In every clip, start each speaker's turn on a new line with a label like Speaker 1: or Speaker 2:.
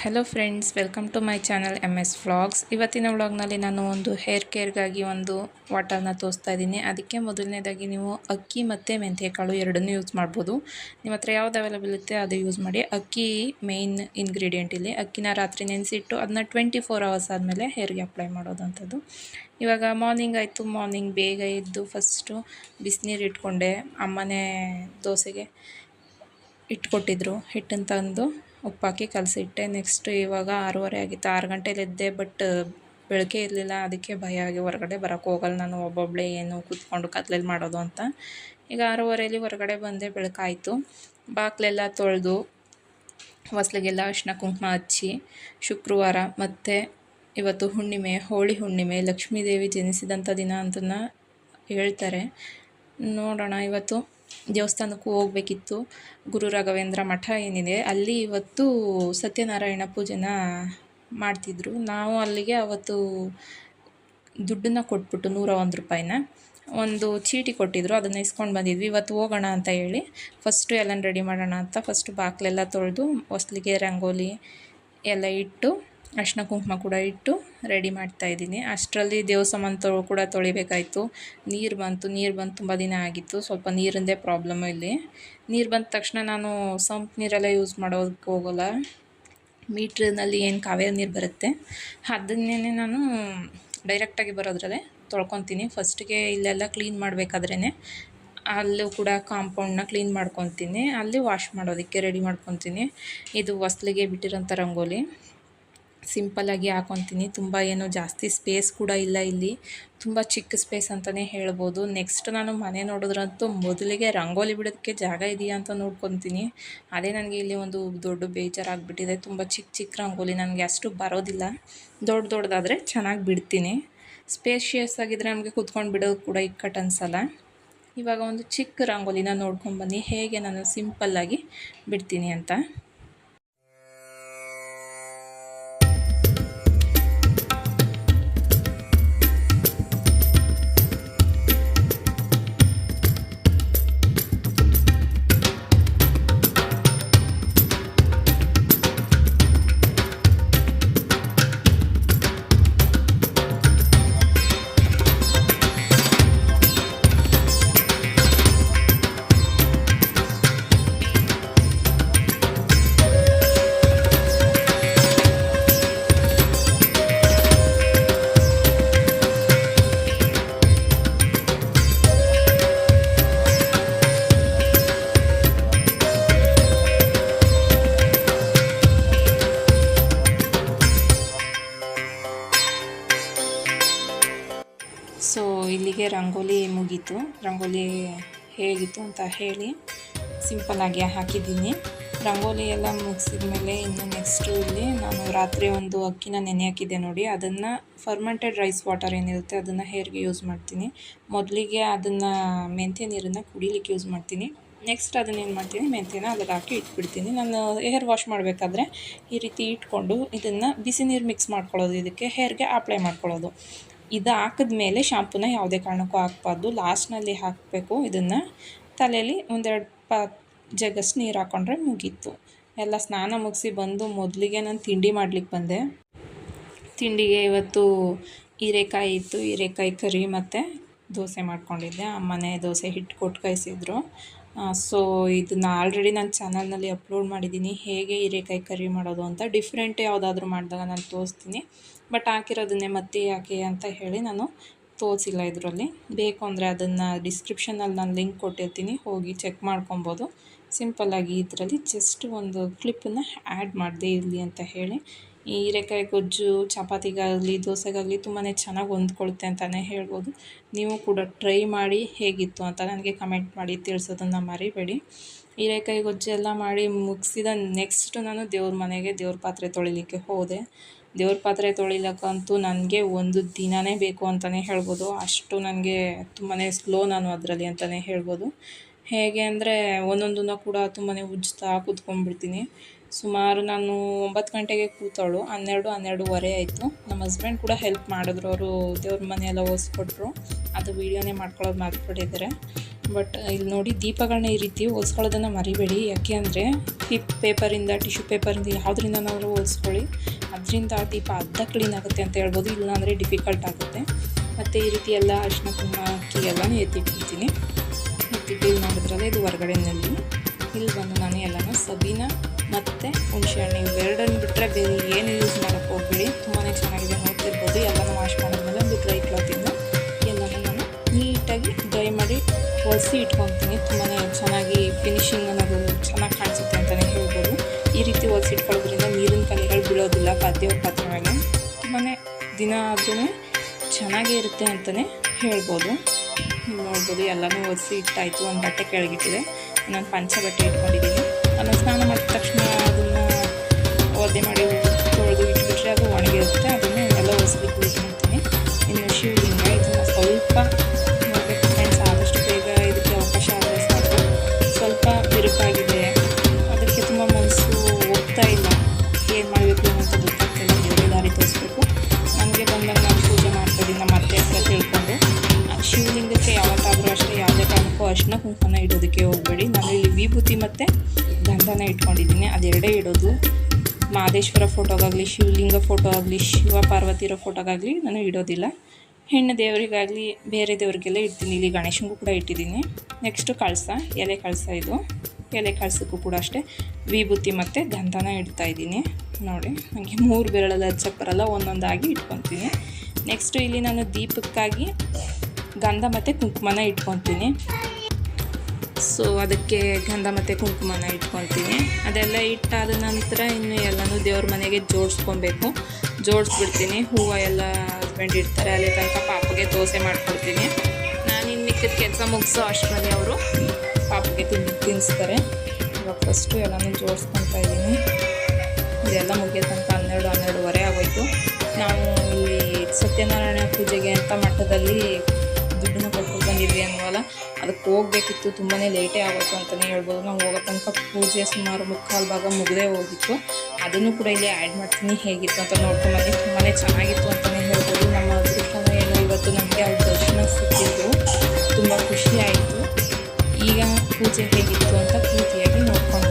Speaker 1: Hello friends welcome to my channel M S vlogs ಇವತ್ತಿನ ವ್ಲಾಗ್ನಲ್ಲಿ ನಾನು ಒಂದು ಹೇರ್ ಕೇರ್ಗಾಗಿ ಒಂದು ವಾಟರ್ನ ತೋರಿಸ್ತಾ ಇದ್ದೀನಿ. ಅದಕ್ಕೆ ಮೊದಲನೇದಾಗಿ ನೀವು ಅಕ್ಕಿ ಮತ್ತು ಮೆಂತ್ಯಕಾಳು ಎರಡನ್ನೂ ಯೂಸ್ ಮಾಡ್ಬೋದು. ನಿಮ್ಮ ಹತ್ರ ಯಾವ್ದು ಅವೈಲೇಬಲ್ ಇರುತ್ತೆ ಅದು ಯೂಸ್ ಮಾಡಿ. ಅಕ್ಕಿ ಮೇಯ್ನ್ ಇಂಗ್ರೀಡಿಯೆಂಟ್ ಇಲ್ಲಿ. ಅಕ್ಕಿನ ರಾತ್ರಿ ನೆನೆಸಿಟ್ಟು ಅದನ್ನ ಟ್ವೆಂಟಿ ಫೋರ್ ಅವರ್ಸ್ ಆದಮೇಲೆ ಹೇರ್ಗೆ ಅಪ್ಲೈ ಮಾಡೋದಂಥದ್ದು. ಇವಾಗ ಮಾರ್ನಿಂಗ್ ಆಯಿತು ಮಾರ್ನಿಂಗ್ ಬೇಗ ಎದ್ದು ಫಸ್ಟು ಬಿಸಿನೀರು ಇಟ್ಕೊಂಡೆ. ಅಮ್ಮನೇ ದೋಸೆಗೆ ಇಟ್ಕೊಟ್ಟಿದ್ರು, ಹಿಟ್ಟನ್ನು ತಂದು ಉಪ್ಪಾಕಿ ಕಲಸಿಟ್ಟೆ. ನೆಕ್ಸ್ಟ್ ಇವಾಗ ಆರೂವರೆ ಆಗಿತ್ತು. ಆರು ಗಂಟೆಲಿ ಎದ್ದೆ ಬಟ್ ಬೆಳಗ್ಗೆ ಇರಲಿಲ್ಲ. ಅದಕ್ಕೆ ಭಯ ಆಗಿ ಹೊರಗಡೆ ಬರೋಕ್ಕೆ ಹೋಗಲ್ಲ ನಾನು. ಒಬ್ಬೊಬ್ಬಳೆ ಏನು ಕೂತ್ಕೊಂಡು ಕತ್ಲಲ್ಲಿ ಮಾಡೋದು ಅಂತ. ಈಗ ಆರೂವರೆಯಲ್ಲಿ ಹೊರಗಡೆ ಬಂದೆ, ಬೆಳಕಾಯಿತು. ಬಾಕ್ಲೆಲ್ಲ ತೊಳೆದು, ಹೊಸ್ಲಿಗೆಲ್ಲ ಅರಿಶಿನ ಕುಂಕುಮ ಹಚ್ಚಿ, ಶುಕ್ರವಾರ ಮತ್ತು ಇವತ್ತು ಹುಣ್ಣಿಮೆ, ಹೋಳಿ ಹುಣ್ಣಿಮೆ, ಲಕ್ಷ್ಮೀದೇವಿ ಜನಿಸಿದಂಥ ದಿನ ಅಂತ ಹೇಳ್ತಾರೆ. ನೋಡೋಣ ಇವತ್ತು. ದೇವಸ್ಥಾನಕ್ಕೂ ಹೋಗಬೇಕಿತ್ತು. ಗುರು ರಾಘವೇಂದ್ರ ಮಠ ಏನಿದೆ, ಅಲ್ಲಿ ಇವತ್ತು ಸತ್ಯನಾರಾಯಣ ಪೂಜೆನ ಮಾಡ್ತಿದ್ರು. ನಾವು ಅಲ್ಲಿಗೆ ಅವತ್ತು ದುಡ್ಡನ್ನ ಕೊಟ್ಬಿಟ್ಟು ನೂರ ಒಂದು ರೂಪಾಯಿನ. ಒಂದು ಚೀಟಿ ಕೊಟ್ಟಿದ್ರು, ಅದನ್ನು ಇಸ್ಕೊಂಡು ಬಂದಿದ್ವಿ. ಇವತ್ತು ಹೋಗೋಣ ಅಂತ ಹೇಳಿ ಫಸ್ಟು ಎಲ್ಲನ ರೆಡಿ ಮಾಡೋಣ ಅಂತ ಫಸ್ಟು ಬಾಕ್ಲೆಲ್ಲ ತೊಳೆದು, ಹೊಸ್ಲಿಗೆ ರಂಗೋಲಿ ಎಲ್ಲ ಇಟ್ಟು ಅರಿಶಿನ ಕುಂಕುಮ ಕೂಡ ಇಟ್ಟು ರೆಡಿ ಮಾಡ್ತಾ ಇದ್ದೀನಿ. ಅಷ್ಟರಲ್ಲಿ ದೇವಸ್ಥಾನ ತೊಳ್ ಕೂಡ ತೊಳಿಬೇಕಾಯಿತು. ನೀರು ಬಂತು, ನೀರು ಬಂದು ತುಂಬ ದಿನ ಆಗಿತ್ತು. ಸ್ವಲ್ಪ ನೀರಿಂದೇ ಪ್ರಾಬ್ಲಮ್ಮು ಇಲ್ಲಿ. ನೀರು ಬಂದ ತಕ್ಷಣ ನಾನು ಸಂಪ್ ನೀರೆಲ್ಲ ಯೂಸ್ ಮಾಡೋದಕ್ಕೆ ಹೋಗೋಲ್ಲ. ಮೀಟ್ರ್ನಲ್ಲಿ ಏನು ಕಾವೇರಿ ನೀರು ಬರುತ್ತೆ ಅದನ್ನೇ ನಾನು ಡೈರೆಕ್ಟಾಗಿ ಬರೋದ್ರಲ್ಲೇ ತೊಳ್ಕೊತೀನಿ. ಫಸ್ಟಿಗೆ ಇಲ್ಲೆಲ್ಲ ಕ್ಲೀನ್ ಮಾಡಬೇಕಾದ್ರೇ ಅಲ್ಲೂ ಕೂಡ ಕಾಂಪೌಂಡ್ನ ಕ್ಲೀನ್ ಮಾಡ್ಕೊತೀನಿ. ಅಲ್ಲಿ ವಾಶ್ ಮಾಡೋದಕ್ಕೆ ರೆಡಿ ಮಾಡ್ಕೊತೀನಿ. ಇದು ಹೊಸ್ಲಿಗೆ ಬಿಟ್ಟಿರೋಂಥ ರಂಗೋಲಿ. ಸಿಂಪಲ್ಲಾಗಿ ಹಾಕೊತೀನಿ. ತುಂಬ ಏನು ಜಾಸ್ತಿ ಸ್ಪೇಸ್ ಕೂಡ ಇಲ್ಲ ಇಲ್ಲಿ. ತುಂಬ ಚಿಕ್ಕ ಸ್ಪೇಸ್ ಅಂತಲೇ ಹೇಳ್ಬೋದು. ನೆಕ್ಸ್ಟ್ ನಾನು ಮನೆ ನೋಡಿದ್ರಂತೂ ಮೊದಲಿಗೆ ರಂಗೋಲಿ ಬಿಡೋದಕ್ಕೆ ಜಾಗ ಇದೆಯಾ ಅಂತ ನೋಡ್ಕೊತೀನಿ. ಅದೇ ನನಗೆ ಇಲ್ಲಿ ಒಂದು ದೊಡ್ಡ ಬೇಜಾರಾಗಿಬಿಟ್ಟಿದೆ. ತುಂಬ ಚಿಕ್ಕ ಚಿಕ್ಕ ರಂಗೋಲಿ ನನಗೆ ಅಷ್ಟು ಬರೋದಿಲ್ಲ. ದೊಡ್ಡ ದೊಡ್ಡದಾದರೆ ಚೆನ್ನಾಗಿ ಬಿಡ್ತೀನಿ. ಸ್ಪೇಷಿಯಸ್ ಆಗಿದ್ದರೆ ನಮಗೆ ಕೂತ್ಕೊಂಡು ಬಿಡೋದು ಕೂಡ ಇಕ್ಕಟ್ಟು ಅನ್ಸಲ್ಲ ಇವಾಗ ಒಂದು ಚಿಕ್ಕ ರಂಗೋಲಿನ ನೋಡ್ಕೊಂಡ್ಬನ್ನಿ ಹೇಗೆ ನಾನು ಸಿಂಪಲ್ಲಾಗಿ ಬಿಡ್ತೀನಿ ಅಂತ. ರಂಗೋಲಿ ಮುಗೀತು. ರಂಗೋಲಿ ಹೇಗಿತ್ತು ಅಂತ ಹೇಳಿ ಸಿಂಪಲ್ಲಾಗಿ ಹಾಕಿದ್ದೀನಿ. ರಂಗೋಲಿ ಎಲ್ಲ ಮುಗಿಸಿದ ಮೇಲೆ ಇನ್ನು ನೆಕ್ಸ್ಟು ಇಲ್ಲಿ ನಾನು ರಾತ್ರಿ ಒಂದು ಅಕ್ಕಿನ ನೆನೆ ಹಾಕಿದ್ದೆ ನೋಡಿ. ಅದನ್ನು ಫರ್ಮೆಂಟೆಡ್ ರೈಸ್ ವಾಟರ್ ಏನಿರುತ್ತೆ ಅದನ್ನು ಹೇರ್ಗೆ ಯೂಸ್ ಮಾಡ್ತೀನಿ. ಮೊದಲಿಗೆ ಅದನ್ನು ಮೆಂತ್ಯ ನೀರನ್ನು ಕುಡಿಲಿಕ್ಕೆ ಯೂಸ್ ಮಾಡ್ತೀನಿ. ನೆಕ್ಸ್ಟ್ ಅದನ್ನೇನು ಮಾಡ್ತೀನಿ? ಮೆಂತ್ಯನ ಅದಕ್ಕೆ ಹಾಕಿ ಇಟ್ಬಿಡ್ತೀನಿ. ನಾನು ಹೇರ್ ವಾಶ್ ಮಾಡಬೇಕಾದ್ರೆ ಈ ರೀತಿ ಇಟ್ಕೊಂಡು ಇದನ್ನು ಬಿಸಿ ನೀರು ಮಿಕ್ಸ್ ಮಾಡ್ಕೊಳ್ಳೋದು. ಇದಕ್ಕೆ ಹೇರ್ಗೆ ಅಪ್ಲೈ ಮಾಡ್ಕೊಳ್ಳೋದು. ಇದು ಹಾಕಿದ್ಮೇಲೆ ಶಾಂಪೂನ ಯಾವುದೇ ಕಾರಣಕ್ಕೂ ಹಾಕ್ಬಾರ್ದು. ಲಾಸ್ಟ್ನಲ್ಲಿ ಹಾಕಬೇಕು ಇದನ್ನು. ತಲೆಯಲ್ಲಿ ಒಂದೆರಡು ಪ ಜಗಷ್ಟು ನೀರು ಹಾಕ್ಕೊಂಡ್ರೆ ಮುಗೀತು. ಎಲ್ಲ ಸ್ನಾನ ಮುಗಿಸಿ ಬಂದು ಮೊದಲಿಗೆ ನಾನು ತಿಂಡಿ ಮಾಡ್ಲಿಕ್ಕೆ ಬಂದೆ. ತಿಂಡಿಗೆ ಇವತ್ತು ಹೀರೆಕಾಯಿ ಇತ್ತು. ಹೀರೆಕಾಯಿ ಕರಿ ಮತ್ತು ದೋಸೆ ಮಾಡ್ಕೊಂಡಿದ್ದೆ. ಅಮ್ಮನೇ ದೋಸೆ ಹಿಟ್ಟು ಕೊಟ್ಟು ಕಳಿಸಿದ್ರು ಸೊ ಇದನ್ನು ಆಲ್ರೆಡಿ ನಾನು ಚಾನಲ್ನಲ್ಲಿ ಅಪ್ಲೋಡ್ ಮಾಡಿದ್ದೀನಿ ಹೇಗೆ ಹೀರೆಕಾಯಿ ಕರಿ ಮಾಡೋದು ಅಂತ ಡಿಫ್ರೆಂಟ್ ಯಾವುದಾದ್ರೂ ಮಾಡಿದಾಗ ನಾನು ತೋರಿಸ್ತೀನಿ. ಬಟ್ ಹಾಕಿರೋದನ್ನೇ ಮತ್ತೆ ಯಾಕೆ ಅಂತ ಹೇಳಿ ನಾನು ತೋರಿಸಿಲ್ಲ ಇದರಲ್ಲಿ. ಬೇಕು ಅಂದರೆ ಅದನ್ನು ಡಿಸ್ಕ್ರಿಪ್ಷನಲ್ಲಿ ನಾನು ಲಿಂಕ್ ಕೊಟ್ಟಿರ್ತೀನಿ. ಹೋಗಿ ಚೆಕ್ ಮಾಡ್ಕೊಬೋದು. ಸಿಂಪಲ್ಲಾಗಿ ಇದರಲ್ಲಿ ಜಸ್ಟ್ ಒಂದು ಕ್ಲಿಪ್ಪನ್ನು ಆ್ಯಡ್ ಮಾಡಿದೆ ಇರಲಿ ಅಂತ ಹೇಳಿ. ಈ ಹೀರೆಕಾಯಿ ಗೊಜ್ಜು, ಚಪಾತಿಗಾಗಲಿ, ದೋಸೆಗಾಗಲಿ ತುಂಬಾ ಚೆನ್ನಾಗಿ ಹೊಂದ್ಕೊಳುತ್ತೆ ಅಂತಲೇ ಹೇಳ್ಬೋದು. ನೀವು ಕೂಡ ಟ್ರೈ ಮಾಡಿ ಹೇಗಿತ್ತು ಅಂತ ನನಗೆ ಕಮೆಂಟ್ ಮಾಡಿ ತಿಳಿಸೋದನ್ನು ಮರಿಬೇಡಿ. ಹೀರೆಕಾಯಿ ಗೊಜ್ಜು ಎಲ್ಲ ಮಾಡಿ ಮುಗಿಸಿದ ನೆಕ್ಸ್ಟ್ ನಾನು ದೇವ್ರ ಮನೆಗೆ ದೇವ್ರ ಪಾತ್ರೆ ತೊಳಿಲಿಕ್ಕೆ ಹೋದೆ. ದೇವ್ರ ಪಾತ್ರೆ ತೊಳಿಲಕ್ಕಂತೂ ನನಗೆ ಒಂದು ದಿನವೇ ಬೇಕು ಅಂತಲೇ ಹೇಳ್ಬೋದು. ಅಷ್ಟು ನನಗೆ ತುಂಬಾ ಸ್ಲೋ ನಾನು ಅದರಲ್ಲಿ ಅಂತಲೇ ಹೇಳ್ಬೋದು. ಹೇಗೆ ಅಂದರೆ ಒಂದೊಂದನ್ನು ಕೂಡ ತುಂಬಾ ಉಜ್ಜ್ತಾ ಕೂತ್ಕೊಂಡ್ಬಿಡ್ತೀನಿ. ಸುಮಾರು ನಾನು ಒಂಬತ್ತು ಗಂಟೆಗೆ ಕೂತವಳು ಹನ್ನೆರಡು, ಹನ್ನೆರಡುವರೆ ಆಯಿತು. ನಮ್ಮ ಹಸ್ಬೆಂಡ್ ಕೂಡ ಹೆಲ್ಪ್ ಮಾಡಿದ್ರು. ಅವರು ದೇವ್ರ ಮನೆಯೆಲ್ಲ ಒರೆಸ್ಕೊಟ್ರು ಅದು ವೀಡಿಯೋನೇ ಮಾಡ್ಕೊಳ್ಳೋದು ಮರ್ತ್ಬಿಟ್ಟಿದ್ದಾರೆ. ಬಟ್ ಇಲ್ಲಿ ನೋಡಿ ದೀಪಗಳನ್ನ ಈ ರೀತಿ ಹೊಲ್ಸ್ಕೊಳ್ಳೋದನ್ನು ಮರಿಬೇಡಿ. ಯಾಕೆ ಅಂದರೆ ಹಿಪ್ ಪೇಪರಿಂದ ಟಿಶ್ಯೂ ಪೇಪರಿಂದ ಯಾವುದರಿಂದ ನಾವು ಹೊಲ್ಸ್ಕೊಳ್ಳಿ ಅದರಿಂದ ದೀಪ ಅರ್ಧ ಕ್ಲೀನ್ ಆಗುತ್ತೆ ಅಂತ ಹೇಳ್ಬೋದು, ಇಲ್ಲ ಅಂದರೆ ಡಿಫಿಕಲ್ಟ್ ಆಗುತ್ತೆ. ಮತ್ತು ಈ ರೀತಿ ಎಲ್ಲ ಅರಿಶಿನ ಕುಂಕುಮ ಅಕ್ಕಿ ಎಲ್ಲನೂ ಎತ್ತಿಟ್ಬಿಡ್ತೀನಿ. ಮತ್ತು ಕ್ಲೀನ್ ಮಾಡಿದ್ರಲ್ಲ, ಇದು ಹೊರಗಡೆನಲ್ಲಿ. ಇಲ್ಲಿ ಬಂದು ನಾನು ಎಲ್ಲನೂ ಸಬೀನ ಮತ್ತು ಹುಣಸೆಹಣ್ಣು ಇವೆರಡನ್ನು ಬಿಟ್ಟರೆ ಬೇರೆ ಏನು ಯೂಸ್ ಮಾಡೋಕ್ಕೆ ಹೋಗ್ಬೇಡಿ. ತುಂಬಾ ಚೆನ್ನಾಗಿದೆ, ನೋಡ್ತಿರ್ಬೋದು. ಎಲ್ಲನೂ ವಾಶ್ ಮಾಡಿದ್ಮೇಲೆ ಒಂದು ಡ್ರೈ ಕ್ಲಾತಿಂದ ಎಲ್ಲನೂ ನಾನು ನೀಟಾಗಿ ಡ್ರೈ ಮಾಡಿ ಒರೆಸಿ ಇಟ್ಕೊತೀನಿ ತುಂಬಾ ಚೆನ್ನಾಗಿ ಫಿನಿಶಿಂಗ್ ಅನ್ನೋದು ಬೀಳೋದಿಲ್ಲ ಪಾತ್ರೆ ಪಾತ್ರೆ ಮೇಲೆ ತುಂಬಾ ದಿನ ಆದ್ರೂ ಚೆನ್ನಾಗೇ ಇರುತ್ತೆ ಅಂತಲೇ ಹೇಳ್ಬೋದು. ನೋಡ್ಬೋದು, ಎಲ್ಲನೂ ಒರೆಸಿ ಇಟ್ಟಾಯಿತು. ಒಂದು ಬಟ್ಟೆ ಕೆಳಗಿಟ್ಟಿದೆ. ಇನ್ನೊಂದು ಪಂಚ ಬಟ್ಟೆ ಇಟ್ಕೊಂಡಿದ್ದೀನಿ. ಅದನ್ನು ಸ್ನಾನ ಮಾಡಿದ ತಕ್ಷಣ ಅದನ್ನು ಒದ್ದೆ ಮಾಡಿ ತೊಳೆದು ಇಟ್ಬಿಟ್ರೆ ಅದು ಒಣಗಿರುತ್ತೆ. ಅದನ್ನು ಎಲ್ಲ ಒರೆಸ್ಲಿಕ್ಕೆ ಯೂಸ್ ಮಾಡ್ತೀನಿ. ಇನ್ನು ಶಿವಲಿಂಗ, ಇದನ್ನು ಸ್ವಲ್ಪ ಅರಿಶಿನ ಕುಂಕುಮನ ಇಡೋದಕ್ಕೆ ಹೋಗಬೇಡಿ. ನಾನು ಇಲ್ಲಿ ವಿಭೂತಿ ಮತ್ತು ಗಂಧನ ಇಟ್ಕೊಂಡಿದ್ದೀನಿ. ಅದೆರಡೇ ಇಡೋದು. ಮಹದೇಶ್ವರ ಫೋಟೋಗಾಗಲಿ, ಶಿವಲಿಂಗ ಫೋಟೋ ಆಗಲಿ ಶಿವ ಪಾರ್ವತಿರ ಫೋಟೋಗಾಗಲಿ ನಾನು ಇಡೋದಿಲ್ಲ. ಹೆಣ್ಣು ದೇವರಿಗಾಗಲಿ ಬೇರೆ ದೇವರಿಗೆಲ್ಲ ಇಡ್ತೀನಿ. ಇಲ್ಲಿ ಗಣೇಶನಿಗೂ ಕೂಡ ಇಟ್ಟಿದ್ದೀನಿ. ನೆಕ್ಸ್ಟು ಕಳಸ, ಎಲೆ ಕಳಸ ಇದು. ಎಲೆ ಕಳಸಕ್ಕೂ ಕೂಡ ಅಷ್ಟೇ. ವಿಭೂತಿ ಮತ್ತು ಗಂಧನ ಇಡ್ತಾ ಇದ್ದೀನಿ. ನೋಡಿ ನನಗೆ ಮೂರು ಬೆರಳಲ್ಲಿ ಹಚ್ಚಕ್ಕೆ ಬರಲ್ಲ. ಒಂದೊಂದಾಗಿ ಇಟ್ಕೊತೀನಿ. ನೆಕ್ಸ್ಟು ಇಲ್ಲಿ ನಾನು ದೀಪಕ್ಕಾಗಿ ಗಂಧ ಮತ್ತು ಕುಂಕುಮನ ಇಟ್ಕೊತೀನಿ. ಸೊ ಅದಕ್ಕೆ ಗಂಧ ಮತ್ತು ಕುಂಕುಮನ ಇಟ್ಕೊತೀನಿ ಅದೆಲ್ಲ ಇಟ್ಟಾದ ನಂತರ ಇನ್ನು ಎಲ್ಲನೂ ದೇವ್ರ ಮನೆಗೆ ಜೋಡಿಸ್ಕೊಬೇಕು. ಜೋಡಿಸ್ಬಿಡ್ತೀನಿ. ಹೂವು ಎಲ್ಲ ಹಸ್ಬೆಂಡ್ ಇಡ್ತಾರೆ, ಅಲ್ಲಿ ತನಕ ಪಾಪಗೆ ದೋಸೆ ಮಾಡ್ಕೊಡ್ತೀನಿ. ನಾನು ಇನ್ನು ಮಿಕ್ಕಿದ ಕೆಲಸ ಮುಗಿಸೋ ಅಷ್ಟರಲ್ಲಿ ಅವರು ಪಾಪಗೆ ತಿನ್ ತಿನ್ನಿಸ್ತಾರೆ ಇವಾಗ ಫಸ್ಟು ಎಲ್ಲನೂ ಜೋಡಿಸ್ಕೊತಾ ಇದ್ದೀನಿ. ಇದೆಲ್ಲ ಮುಗಿಯೋ ತನಕ ಹನ್ನೆರಡು, ಹನ್ನೆರಡುವರೆ ಆಗೋಯ್ತು. ನಾವು ಇಲ್ಲಿ ಸತ್ಯನಾರಾಯಣ ಪೂಜೆಗೆ ಅಂತ ಮಠದಲ್ಲಿ ದುಡ್ಡನ್ನ ಕೊಟ್ಕೊಂಡು ಬಂದಿದ್ವಿ ಅನ್ನೋಲ್ಲ ಅದಕ್ಕೆ ಹೋಗ್ಬೇಕಿತ್ತು ತುಂಬಾ ಲೇಟೇ ಆಗೋಯ್ತು ಅಂತಲೇ ಹೇಳ್ಬೋದು. ನಾವು ಹೋಗೋ ತನಕ ಪೂಜೆ ಸುಮಾರು ಮುಕ್ಕಾಲು ಭಾಗ ಮುಗದೇ ಹೋಗಿತ್ತು. ಅದನ್ನು ಕೂಡ ಇಲ್ಲಿ ಆ್ಯಡ್ ಮಾಡ್ತೀನಿ, ಹೇಗಿತ್ತು ಅಂತ ನೋಡ್ಕೊಂಬಂದು ತುಂಬಾ ಚೆನ್ನಾಗಿತ್ತು ಅಂತಲೇ ಹೇಳ್ಬೋದು. ನಮ್ಮ ಅದೃಷ್ಟ ಏನೋ ಇವತ್ತು ನಮಗೆ ಅವ್ರ ದರ್ಶನ ಸಿಕ್ಕಿದ್ರು ತುಂಬ ಖುಷಿ ಆಯಿತು. ಈಗ ಪೂಜೆ ಹೇಗಿತ್ತು ಅಂತ ಪ್ರೀತಿಯಾಗಿ ನೋಡ್ಕೊಂಡು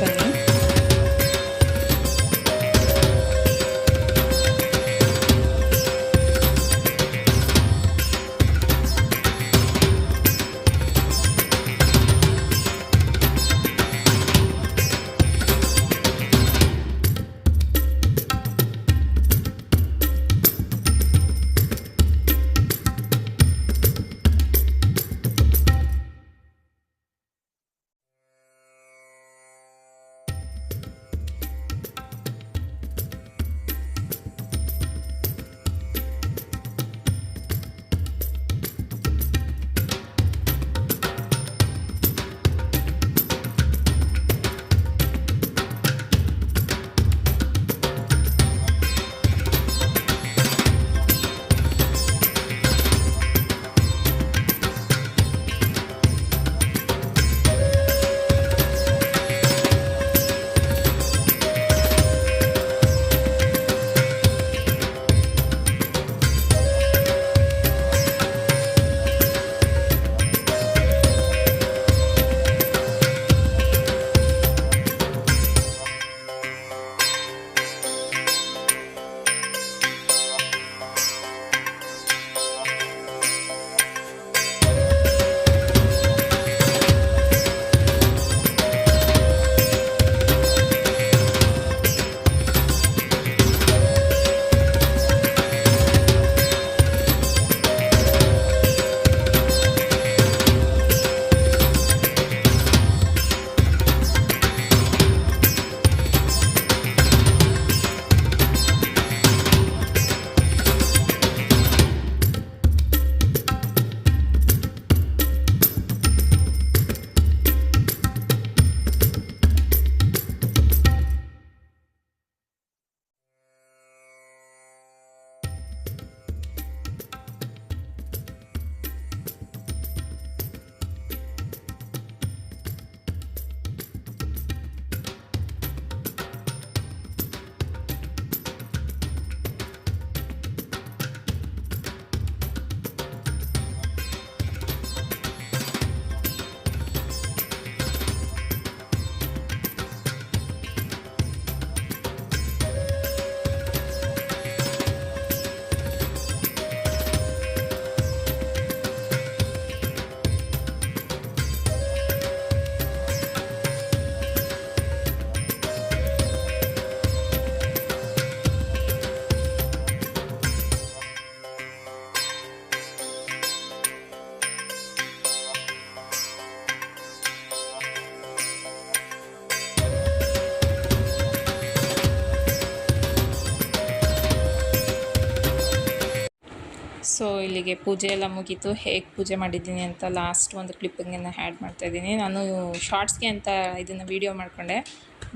Speaker 1: ಇಲ್ಲಿಗೆ ಪೂಜೆ ಎಲ್ಲ ಮುಗೀತು, ಹೇಗೆ ಪೂಜೆ ಮಾಡಿದ್ದೀನಿ ಅಂತ ಲಾಸ್ಟ್ ಒಂದು ಕ್ಲಿಪ್ಪಿಂಗನ್ನು ಆ್ಯಡ್ ಮಾಡ್ತಾಯಿದ್ದೀನಿ ನಾನು ಶಾರ್ಟ್ಸ್ಗೆ ಅಂತ ಇದನ್ನು ವೀಡಿಯೋ ಮಾಡಿಕೊಂಡೆ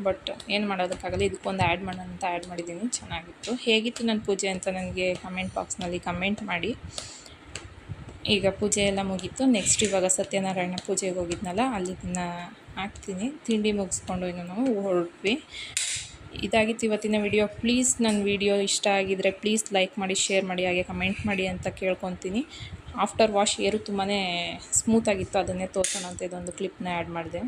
Speaker 1: ಬಟ್ ಏನು ಮಾಡೋದಕ್ಕಾಗಲ್ಲ, ಇದಕ್ಕೊಂದು ಆ್ಯಡ್ ಮಾಡೋಣ ಅಂತ ಆ್ಯಡ್ ಮಾಡಿದ್ದೀನಿ, ಚೆನ್ನಾಗಿತ್ತು. ಹೇಗಿತ್ತು ನನ್ನ ಪೂಜೆ ಅಂತ ನನಗೆ ಕಮೆಂಟ್ ಬಾಕ್ಸ್ನಲ್ಲಿ ಕಮೆಂಟ್ ಮಾಡಿ. ಈಗ ಪೂಜೆ ಎಲ್ಲ ಮುಗೀತು. ನೆಕ್ಸ್ಟ್ ಇವಾಗ ಸತ್ಯನಾರಾಯಣ ಪೂಜೆಗೆ ಹೋಗಿದ್ನಲ್ಲ ಅಲ್ಲಿ ಇದನ್ನು ಹಾಕ್ತೀನಿ. ತಿಂಡಿ ಮುಗಿಸ್ಕೊಂಡು ಇನ್ನು ನಾವು ಹೊರಟ್ವಿ. ಇದಾಗಿತ್ತು ಇವತ್ತಿನ ವಿಡಿಯೋ ಪ್ಲೀಸ್ ನನ್ನ ವಿಡಿಯೋ ಇಷ್ಟ ಆಗಿದ್ರೆ ಪ್ಲೀಸ್ ಲೈಕ್ ಮಾಡಿ ಶೇರ್ ಮಾಡಿ, ಹಾಗೆ ಕಮೆಂಟ್ ಮಾಡಿ ಅಂತ ಕೇಳ್ಕೊತೀನಿ. ಆಫ್ಟರ್ ವಾಶ್ ಏರು ತುಂಬಾ ಸ್ಮೂತಾಗಿತ್ತು ಅದನ್ನೇ ತೋರಿಸೋಣ ಅಂತ ಇದೊಂದು ಕ್ಲಿಪ್ನ ಆ್ಯಡ್ ಮಾಡಿದೆ.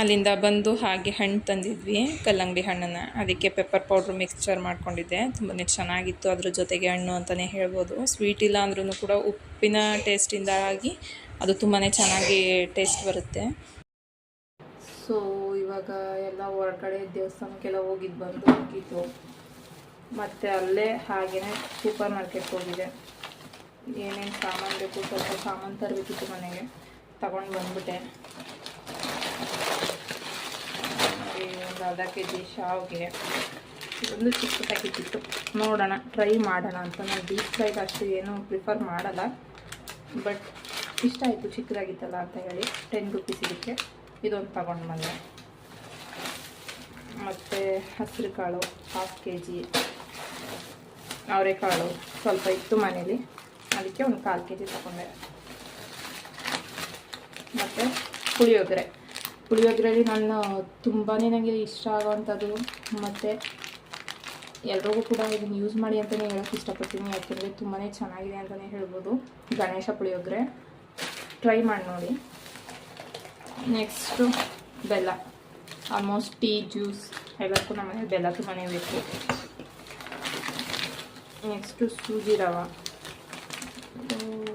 Speaker 1: ಅಲ್ಲಿಂದ ಬಂದು ಹಾಗೆ ಹಣ್ಣು ತಂದಿದ್ವಿ, ಕಲ್ಲಂಗಡಿ ಹಣ್ಣನ್ನು. ಅದಕ್ಕೆ ಪೆಪ್ಪರ್ ಪೌಡ್ರ್ ಮಿಕ್ಸ್ಚರ್ ಮಾಡ್ಕೊಂಡಿದ್ದೆ. ತುಂಬಾ ಚೆನ್ನಾಗಿತ್ತು. ಅದ್ರ ಜೊತೆಗೆ ಹಣ್ಣು ಅಂತಲೇ ಹೇಳ್ಬೋದು. ಸ್ವೀಟ್ ಇಲ್ಲ ಅಂದ್ರೂ ಕೂಡ ಉಪ್ಪಿನ ಟೇಸ್ಟಿಂದಾಗಿ ಅದು ತುಂಬಾ ಚೆನ್ನಾಗಿ ಟೇಸ್ಟ್ ಬರುತ್ತೆ. ಸೊ ಇವಾಗ ಎಲ್ಲ ಹೊರಗಡೆ ದೇವಸ್ಥಾನಕ್ಕೆಲ್ಲ ಹೋಗಿದ್ದು ಬಂದು ಹೋಗಿದ್ದು. ಮತ್ತು ಅಲ್ಲೇ ಹಾಗೆಯೇ ಸೂಪರ್ ಮಾರ್ಕೆಟ್ಗೆ ಹೋಗಿದೆ. ಏನೇನು ಸಾಮಾನು ಬೇಕು ಸ್ವಲ್ಪ ಸಾಮಾನು ತರಬೇಕಿತ್ತು ಮನೆಗೆ, ತಗೊಂಡು ಬಂದ್ಬಿಟ್ಟೆ. ಒಂದು ಅರ್ಧ ಕೆ ಜಿ ಶಾವಿಗೆ ಒಂದು ಚಿಕ್ಕ ಪ್ಯಾಕೆಟ್ ಇತ್ತು. ನೋಡೋಣ ಟ್ರೈ ಮಾಡೋಣ ಅಂತ. ನಾನು ಡೀಪ್ ಫ್ರೈಗೆ ಅಷ್ಟು ಏನು ಪ್ರಿಫರ್ ಮಾಡಲ್ಲ. ಬಟ್ ಇಷ್ಟ ಆಯಿತು, ಚಿಕ್ಕದಾಗಿತ್ತಲ್ಲ ಅಂತ ಹೇಳಿ. ಟೆನ್ ರುಪೀಸ್ ಇದಕ್ಕೆ. ಇದೊಂದು ತಗೊಂಡು ಬಂದೆ. ಮತ್ತು ಹಸಿರು ಕಾಳು ಹಾಫ್ ಕೆ ಜಿ ಅವರೆಕಾಳು ಸ್ವಲ್ಪ ಇತ್ತು ಮನೇಲಿ. ಅದಕ್ಕೆ ಒಂದು ಕಾಲು ಕೆ ಜಿ ತಗೊಂಡೆ. ಮತ್ತು ಪುಳಿಯೋಗರೆ. ಪುಳಿಯೋಗರೆಯಲ್ಲಿ ನಾನು ತುಂಬಾ ನನಗೆ ಇಷ್ಟ ಆಗೋವಂಥದ್ದು. ಮತ್ತು ಎಲ್ರಿಗೂ ಕೂಡ ಇದನ್ನು ಯೂಸ್ ಮಾಡಿ ಅಂತಲೇ ಹೇಳೋಕ್ಕೆ ಇಷ್ಟಪಡ್ತೀನಿ. ಯಾಕೆಂದರೆ ತುಂಬಾ ಚೆನ್ನಾಗಿದೆ ಅಂತಲೇ ಹೇಳ್ಬೋದು. ಗಣೇಶ ಪುಳಿಯೋಗರೆ. ಟ್ರೈ ಮಾಡಿ ನೋಡಿ. ನೆಕ್ಸ್ಟು ಬೆಲ್ಲ. ಆಲ್ಮೋಸ್ಟ್ ಟೀ ಜ್ಯೂಸ್ ಎಲ್ಲಕ್ಕೂ ನಮಗೆ ಬೆಲ್ಲ ತುಂಬಾ ಬೇಕು. ನೆಕ್ಸ್ಟು ಸೂಜಿ ರವೆ.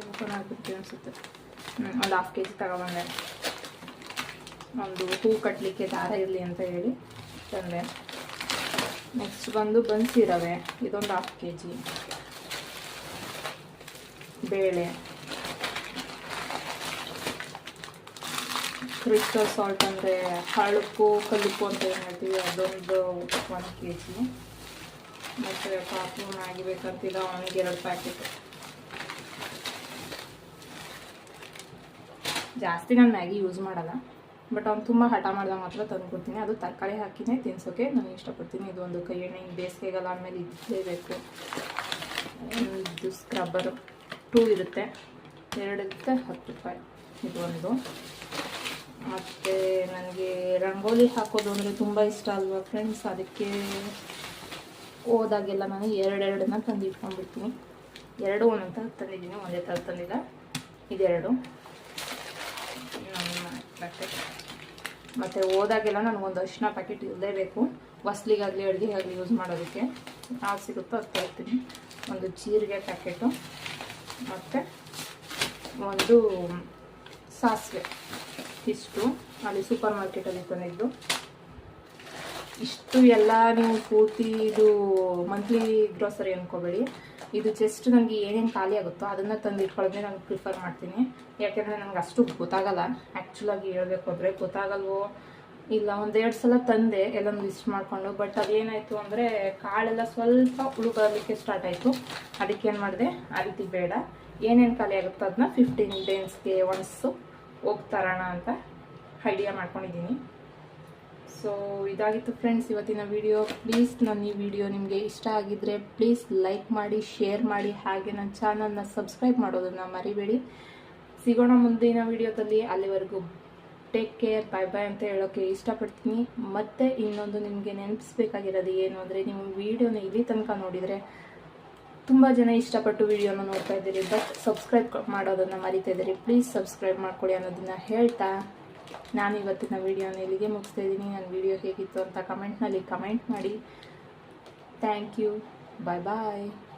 Speaker 1: ಓಪನ್ ಆಗಿಬಿಡ್ತೀವಿ ಅನಿಸುತ್ತೆ. ಒಂದು ಹಾಫ್ ಕೆ ಜಿ ತಗೊಬಂದೆ ಒಂದು ಹೂ ಕಟ್ಟಲಿಕ್ಕೆ ದಾರ ಇರಲಿ ಅಂತ ಹೇಳಿ ತಂದೆ. ನೆಕ್ಸ್ಟ್ ಬಂದು ಬನ್ಸಿ ರವೆ, ಇದೊಂದು ಹಾಫ್ ಕೆ ಜಿ ಬೇಳೆ. ಕ್ರಿಸ್ಟಲ್ ಸಾಲ್ಟ್ ಅಂದರೆ ಹಳುಪ್ಪು ಕಲ್ಲುಪ್ಪು ಅಂತ ಏನು ಹೇಳ್ತೀವಿ, ಅದೊಂದು ಒಂದು ಕೆ ಜಿ ಮತ್ತು ಪಾಪು ಮ್ಯಾಗಿ ಬೇಕಂತಿಲ್ಲ ಅವನಿಗೆ ಎರಡು ಪ್ಯಾಕೆಟ್ ಜಾಸ್ತಿ ನಾನು ಮ್ಯಾಗಿ ಯೂಸ್ ಮಾಡಲ್ಲ. ಬಟ್ ಅವ್ನು ತುಂಬ ಹಠ ಮಾಡಿದಾಗ ಮಾತ್ರ ತಂದ್ಕೊಡ್ತೀನಿ ಅದು ತರಕಾರಿ ಹಾಕಿನೇ ತಿನ್ಸೋಕೆ ನಾನು ಇಷ್ಟಪಡ್ತೀನಿ. ಇದು ಒಂದು ಕೈ ಎಣ್ಣೆ, ಬೇಸಿಗೆಗಾಲ ಆದಮೇಲೆ ಇದ್ಲೇಬೇಕು ಇದು ಸ್ಕ್ರಬ್ಬರ್ ಟೂ ಇರುತ್ತೆ. ಎರಡಕ್ಕೆ ಹತ್ತು ರೂಪಾಯಿ. ಇದು ಒಂದು. ಮತ್ತು ನನಗೆ ರಂಗೋಲಿ ಹಾಕೋದು ಅಂದರೆ ತುಂಬ ಇಷ್ಟ ಅಲ್ವಾ ಫ್ರೆಂಡ್ಸ್ ಅದಕ್ಕೆ ಹೋದಾಗೆಲ್ಲ ನಾನು ಎರಡೆರಡನ್ನ ತಂದು ಇಟ್ಕೊಂಡ್ಬಿಡ್ತೀನಿ. ಎರಡು ಒಂದೊಂದು ತಂದಿದ್ದೀನಿ. ಒಂದೇ ಥರ ತಂದಿಲ್ಲ. ಇದೆರಡು. ಪ್ಯಾಕೆಟ್ ಮತ್ತು ಹೋದಾಗೆಲ್ಲ ನನಗೊಂದು ಅರಿಶಿನ ಪ್ಯಾಕೆಟ್ ಇರಲೇಬೇಕು ಹೊಸ್ಲಿಗಾಗಲಿ ಅಡುಗೆ ಆಗಲಿ ಯೂಸ್ ಮಾಡೋದಕ್ಕೆ. ಯಾವ್ದು ಸಿಗುತ್ತೋ ಅದು ತರ್ತೀನಿ. ಒಂದು ಜೀರಿಗೆ ಪ್ಯಾಕೆಟು ಮತ್ತು ಒಂದು ಸಾಸಿವೆ. ಇಷ್ಟು. ಅಲ್ಲಿ ಸೂಪರ್ ಮಾರ್ಕೆಟಲ್ಲಿ ತಂದಿದ್ದು ಇಷ್ಟು ಎಲ್ಲ ನೀವು ಪೂರ್ತಿ ಇದು ಮಂತ್ಲಿ ಗ್ರೋಸರಿ ಅಂದ್ಕೋಬೇಡಿ ಇದು ಜಸ್ಟ್ ನನಗೆ ಏನೇನು ಖಾಲಿ ಆಗುತ್ತೋ ಅದನ್ನು ತಂದು ಇಟ್ಕೊಳ್ಳೋದೇ ನಾನು ಪ್ರಿಫರ್ ಮಾಡ್ತೀನಿ. ಯಾಕೆಂದರೆ ನನಗೆ ಅಷ್ಟು ಗೊತ್ತಾಗಲ್ಲ. ಆ್ಯಕ್ಚುಲಾಗಿ ಹೇಳಬೇಕು ಅಂದರೆ ಗೊತ್ತಾಗಲ್ವೋ ಇಲ್ಲ ಒಂದೆರಡು ಸಲ ತಂದೆ ಎಲ್ಲ ಲಿಸ್ಟ್ ಮಾಡಿಕೊಂಡು ಬಟ್ ಅದೇನಾಯಿತು ಅಂದರೆ ಕಾಳೆಲ್ಲ ಸ್ವಲ್ಪ ಉಳುಬರಲಿಕ್ಕೆ ಸ್ಟಾರ್ಟ್ ಆಯಿತು. ಅದಕ್ಕೆ ಏನು ಮಾಡಿದೆ? ಆ ರೀತಿ ಬೇಡ. ಏನೇನು ಖಾಲಿ ಆಗುತ್ತೋ ಅದನ್ನ ಫಿಫ್ಟೀನ್ ಡೇಸ್ಗೆ ಒನ್ಸು ಹೋಗ್ತಾರೋಣ ಅಂತ ಐಡಿಯಾ ಮಾಡ್ಕೊಂಡಿದ್ದೀನಿ. ಸೊ ಇದಾಗಿತ್ತು ಫ್ರೆಂಡ್ಸ್ ಇವತ್ತಿನ ವಿಡಿಯೋ ಪ್ಲೀಸ್ ನನ್ನ ಈ ವಿಡಿಯೋ ನಿಮಗೆ ಇಷ್ಟ ಆಗಿದ್ದರೆ ಪ್ಲೀಸ್ ಲೈಕ್ ಮಾಡಿ ಶೇರ್ ಮಾಡಿ, ಹಾಗೆ ನನ್ನ ಚಾನಲ್ನ ಸಬ್ಸ್ಕ್ರೈಬ್ ಮಾಡೋದನ್ನು ಮರಿಬೇಡಿ. ಸಿಗೋಣ ಮುಂದಿನ ವಿಡಿಯೋದಲ್ಲಿ ಅಲ್ಲಿವರೆಗೂ ಟೇಕ್ ಕೇರ್ ಬಾಯ್ ಬಾಯ್ ಅಂತ ಹೇಳೋಕ್ಕೆ ಇಷ್ಟಪಡ್ತೀನಿ. ಮತ್ತೆ ಇನ್ನೊಂದು ನಿಮಗೆ ನೆನಪಿಸ್ಬೇಕಾಗಿರೋದು ಏನು ಅಂದರೆ, ನೀವು ವಿಡಿಯೋನ ಇಲ್ಲಿ ತನಕ ನೋಡಿದರೆ ತುಂಬ ಜನ ಇಷ್ಟಪಟ್ಟು ವಿಡಿಯೋನ ನೋಡ್ತಾ ಇದ್ದೀರಿ ಬಟ್ ಸಬ್ಸ್ಕ್ರೈಬ್ ಮಾಡೋದನ್ನು ಮರಿತಾ ಇದ್ದೀರಿ. ಪ್ಲೀಸ್ ಸಬ್ಸ್ಕ್ರೈಬ್ ಮಾಡ್ಕೊಳ್ಳಿ ಅನ್ನೋದನ್ನು ಹೇಳ್ತಾ ನಾನು ಇವತ್ತಿನ ವೀಡಿಯೋನ ಇಲ್ಲಿಗೆ ಮುಗಿಸ್ತಾ ಇದ್ದೀನಿ. ನನ್ನ ವಿಡಿಯೋ ಹೇಗಿತ್ತು ಅಂತ ಕಮೆಂಟ್ನಲ್ಲಿ ಕಮೆಂಟ್ ಮಾಡಿ. Thank you. Bye bye.